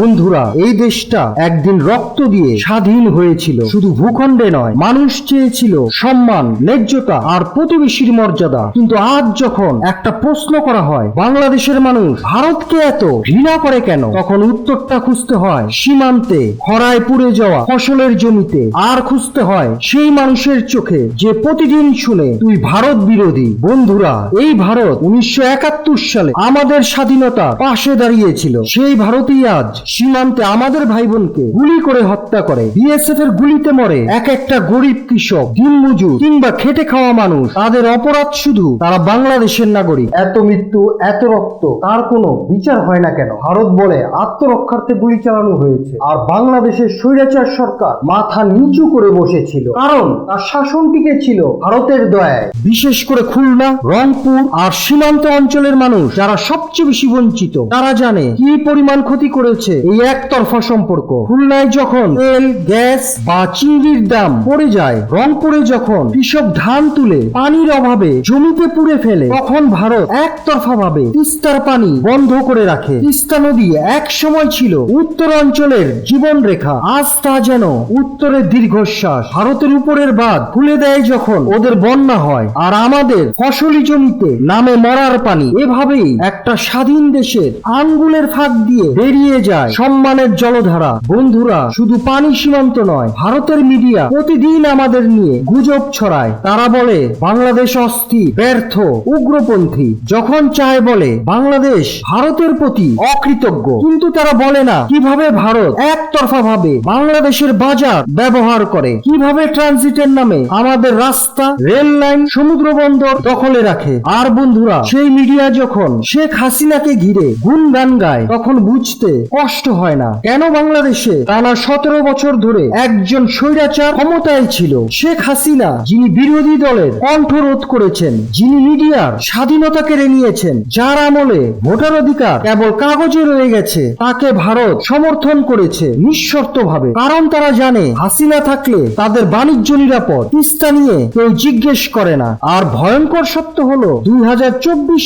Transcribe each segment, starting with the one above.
বন্ধুরা, এই দেশটা একদিন রক্ত দিয়ে স্বাধীন হয়েছিল। শুধু ভূখণ্ডে নয়, মানুষ চেয়েছিল সম্মান, ন্যায্যতা আর প্রতিবেশীর মর্যাদা। কিন্তু আজ যখন একটা প্রশ্ন করা হয়, বাংলাদেশের মানুষ ভারতকে এত ঘৃণা করে কেন? তখন উত্তরটা খুঁজতে হয়, সীমান্তে খরায় পুড়ে যাওয়া ফসলের জমিতে। আর খুঁজতে হয় সেই মানুষের চোখে, যে প্রতিদিন শুনে, তুই ভারত বিরোধী। বন্ধুরা, এই ভারত উনিশশো একাত্তর সালে আমাদের স্বাধীনতা পাশে দাঁড়িয়েছিল। সেই ভারতই আজ সীমান্তে আমাদের ভাই বোনকে গুলি করে হত্যা করে। বিএসএফ এর গুলিতে মরে এক একটা গরিব কৃষক, দিনমজুর কিংবা খেটে খাওয়া মানুষ, তাদের অপরাধ শুধু তারা বাংলাদেশের নাগরিক। এত মৃত্যু, এত রক্ত, তার কোনো বিচার হয় না কেন? ভারত বলে আত্মরক্ষার্থে গুলি চালানো হয়েছে। আর বাংলাদেশের স্বৈরাচার সরকার মাথা নিচু করে বসেছিল। কারণ তার শাসন টিকে ছিল ভারতের দয়ায়। বিশেষ করে খুলনা, রংপুর আর সীমান্ত অঞ্চলের মানুষ যারা সবচেয়ে বেশি বঞ্চিত, তারা জানে কি পরিমাণ ক্ষতি করেছে এই একতরফা সম্পর্ক। খুলনায় যখন তেল, গ্যাস বা চিংড়ির দাম পড়ে যায়, রংপুরে যখন কৃষক ধান তুলে পানির অভাবে জমিতে পুড়ে ফেলে, তখন ভারত একতরফা ভাবে তিস্তার পানি বন্ধ করে রাখে। তিস্তা নদী এক সময় ছিল উত্তর অঞ্চলের জীবন রেখা আজ তা যেন উত্তরের দীর্ঘশ্বাস। ভারতের উপরের বাদ খুলে দেয় যখন ওদের বন্যা হয়। আর আমাদের ফসলি জমিতে নামে মরার পানি। এভাবেই একটা স্বাধীন দেশের আঙ্গুলের ফাঁক দিয়ে বেরিয়ে যায়। সম্মানের জলধারা। বন্ধুরা, শুধু পানি সীমান্ত নয়, ভারতের মিডিয়া প্রতিদিন আমাদের নিয়ে গুজব ছড়ায়। তারা বলে, বাংলাদেশ অস্থির, ব্যর্থ, উগ্রপন্থী। যখন চায় বলে, বাংলাদেশ ভারতের প্রতি অকৃতজ্ঞ। কিন্তু তারা বলে না, কীভাবে ভারত একতরফা ভাবে বাংলাদেশের বাজার ব্যবহার করে। কীভাবে ট্রানজিটের নামে আমাদের রাস্তা, রেল লাইন, সমুদ্র বন্দর দখলে রাখে। আর বন্ধুরা, সেই মিডিয়া যখন শেখ হাসিনাকে ঘিরে গুণগান গায়, তখন বুঝতে কষ্ট হয় না। কেন বাংলাদেশে টানা সতেরো বছর ধরে একজন স্বৈরাচার ক্ষমতায় ছিল? শেখ হাসিনা, যিনি বিরোধী দলের কণ্ঠ রোধ করেছেন, যিনি মিডিয়ার স্বাধীনতা কেড়ে নিয়েছেন যার আমলে ভোটার অধিকার কেবল কাগজে রয়ে গেছে, তাকে ভারত সমর্থন করেছে নিঃশর্ত ভাবে কারণ তারা জানে, হাসিনা থাকলে তাদের বাণিজ্য নিরাপদ। তিস্তা নিয়ে কেউ জিজ্ঞেস করে না। আর ভয়ঙ্কর সত্য হলো, দুই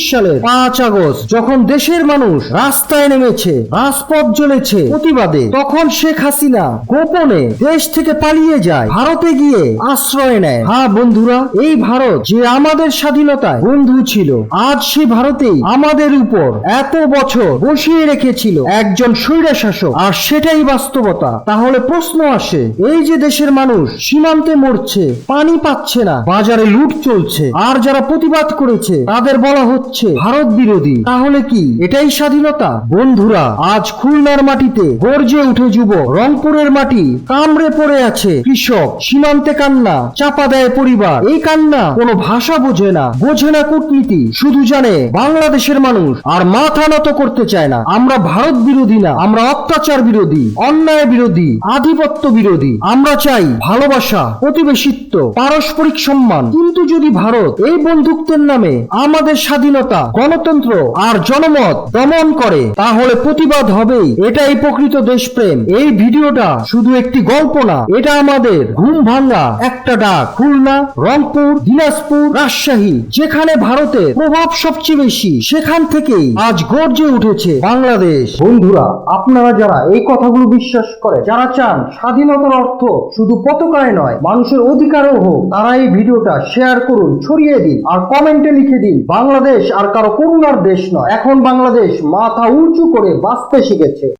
সালের পাঁচ আগস্ট, যখন দেশের মানুষ রাস্তায় নেমেছে, রাজপথ জ্বলেছে প্রতিবাদে। তখন শেখ হাসিনা গোপনে দেশ থেকে পালিয়ে যায়, ভারতে গিয়ে আশ্রয় নেয়। হ্যাঁ বন্ধুরা, এই ভারত যে আমাদের স্বাধীনতায় বন্ধু ছিল, আজ সে ভারতেই আমাদের উপর এত বছর বসিয়ে রেখেছিল একজন স্বৈরা শাসক আর সেটাই বাস্তবতা। তাহলে প্রশ্ন আসে, এই যে দেশের মানুষ সীমান্তে মরছে, পানি পাচ্ছে না, বাজারে লুট চলছে, আর যারা প্রতিবাদ করেছে, তাদের বলা হচ্ছে ভারত বিরোধী, তাহলে কি এটাই স্বাধীনতা? বন্ধুরা, আজ খুলনার মাটিতে গর্জে উঠে যুব। রংপুরের মাটি কামড়ে পড়ে আছে। কৃষক, সীমান্তে কান্না, চাপা দেয় পরিবার। এই কান্না কোনো ভাষা বোঝে না বোঝে না কূটনীতি। শুধু জানে বাংলাদেশের মানুষ আর মাথা নত করতে চায় না। আমরা ভারত বিরোধী না, আমরা অত্যাচার বিরোধী, অন্যায় বিরোধী, আধিপত্য বিরোধী। আমরা চাই ভালোবাসা প্রতিবেশিত্ব পারস্পরিক সম্মান। কিন্তু যদি ভারত এই বন্ধুত্বের নামে আমাদের স্বাধীনতা, গণতন্ত্র আর জনমত দমন করে, তাহলে প্রতিবাদ হবেই। এটাই প্রকৃত দেশপ্রেম। এই ভিডিওটা শুধু একটি গল্প না এটা আমাদের ঘুম ভাঙ্গা একটা ডাক। খুলনা রংপুর দিনাজপুর রাজশাহী যেখানে ভারতের প্রভাব সবচেয়ে বেশি সেখান থেকেই আজ গর্জে উঠেছে বাংলাদেশ। বন্ধুরা আপনারা যারা এই কথাগুলো বিশ্বাস করে যারা চান স্বাধীনতার অর্থ শুধু পতাকায় নয় মানুষের অধিকারও হোক তারা এই ভিডিওটা শেয়ার করুন ছড়িয়ে দিন আর কমেন্টে লিখে দিন বাংলাদেশ আর কারও করুণার দেশ নয়। এখন বাংলাদেশ মাথা উঁচু করে বাঁচতে শিখেছে।